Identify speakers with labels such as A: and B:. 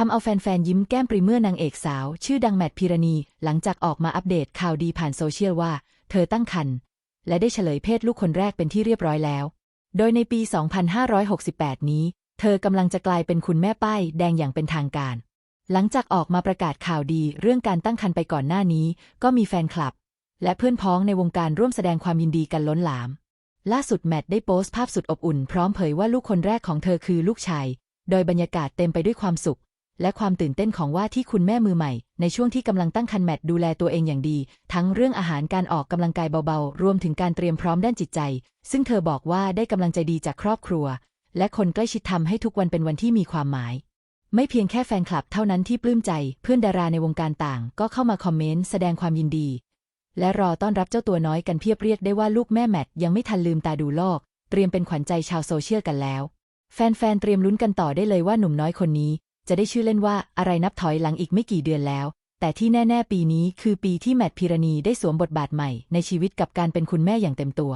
A: ทำเอาแฟนๆยิ้มแก้มปริเมื่อนางเอกสาว ชื่อดังแมทพิรณี หลังจากออกมาอัปเดตข่าวดีผ่านโซเชียลว่า เธอตั้งครรภ์และได้เฉลยเพศลูกคนแรกเป็นที่เรียบร้อยแล้ว โดยในปี 2568 นี้ เธอกำลังจะกลายเป็นคุณแม่ป้ายแดงอย่างเป็นทางการ หลังจากออกมาประกาศข่าวดีเรื่องการตั้งครรภ์ไปก่อนหน้านี้ ก็มีแฟนคลับ และเพื่อนพ้องในวงการร่วมแสดงความยินดีกันล้นหลาม ล่าสุดแมทได้โพสต์ภาพสุดอบอุ่น พร้อมเผยว่าลูกคนแรกของเธอคือลูกชาย โดยบรรยากาศเต็มไปด้วยความสุข และความตื่นเต้นของว่าที่คุณแม่มือใหม่ ในช่วงที่กำลังตั้งครรภ์แมทดูแลตัวเองอย่างดี ทั้งเรื่องอาหารการออกกำลังกายเบาๆ รวมถึงการเตรียมพร้อมด้านจิตใจ ซึ่งเธอบอกว่าได้กำลังใจดีจากครอบครัว และคนใกล้ชิดทำให้ทุกวันเป็นวันที่มีความหมาย ไม่เพียงแค่แฟนคลับเท่านั้นที่ปลื้มใจ เพื่อนดาราในวงการต่าง ก็เข้ามาคอมเมนต์แสดงความยินดี และรอต้อนรับเจ้าตัวน้อยกันเพียบเรียกได้ว่าลูกแม่แมทยังไม่ทันลืมตาดูโลก เตรียมเป็นขวัญใจชาวโซเชียลกันแล้ว แฟนๆเตรียมลุ้นกันต่อได้เลยว่าหนุ่มน้อยคนนี้ จะได้ชื่อเล่นว่าอะไรนับถอยหลังอีกไม่กี่เดือนแล้ว แต่ที่แน่ ๆ ปีนี้คือปีที่แมทพิรณีได้สวมบทบาทใหม่ในชีวิตกับการเป็นคุณแม่อย่างเต็มตัว